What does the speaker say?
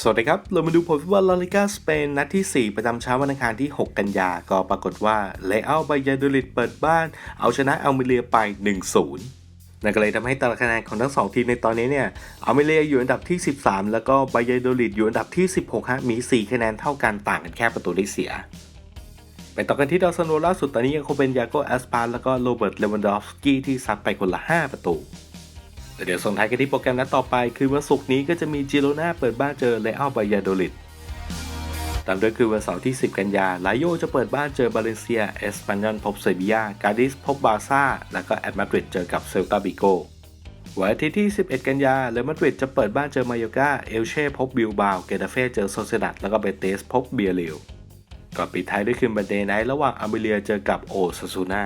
สวัสดีครับ เรามาดูผลฟุตบอลลาลิกาสเปนนัดที่ 4 ประจำเช้าวันอังคารที่ 6 กันยา ก็ปรากฏว่าเลอัลบายาโดลิดเปิดบ้าน เอาชนะอัลเมเรียไป 1-0 นั่นก็เลยทำให้ตารางคะแนนของทั้ง 2 ทีมในตอนนี้เนี่ยอัลเมเรียอยู่อันดับที่ 13 แล้วก็บายาโดลิดอยู่อันดับที่ 16ฮะมี 4 คะแนนเท่ากันต่างกันแค่ประตูได้เสีย ไปต่อกันที่ดาวซันโวล่าสุดตอนนี้ยังคงเป็นยาโกแอสปาแล้วก็โรเบิร์ตเลวันดอฟสกี้ที่ซัดไปคนละ 5 ประตู แต่เดี๋ยวส่งท้ายกันที่โปรแกรมนัดต่อไป คือวันศุกร์นี้ก็จะมีจิโรนาเปิดบ้านเจอเลอัลบายาโดลิดตามด้วยคือวันเสาร์ที่ 10 กันยาลาโยจะเปิดบ้านเจอบาเลเซีย เอสปันยอนพบเซบียากาดิสพบบาซ่า แล้วก็แอตมาดริดเจอกับเซลตาบิโกวันอาทิตย์ที่ 11 กันยาเรอัลมาดริดจะเปิดบ้านเจอมายอกาเอลเช่พบบิลบาวเกตาเฟ่เจอโซเซดัดแล้วก็เบเตสพบเบียริลก่อนปิดท้ายด้วยคืนบันเดย์ไนท์ระหว่างอาเมเลียเจอกับโอซาซูนา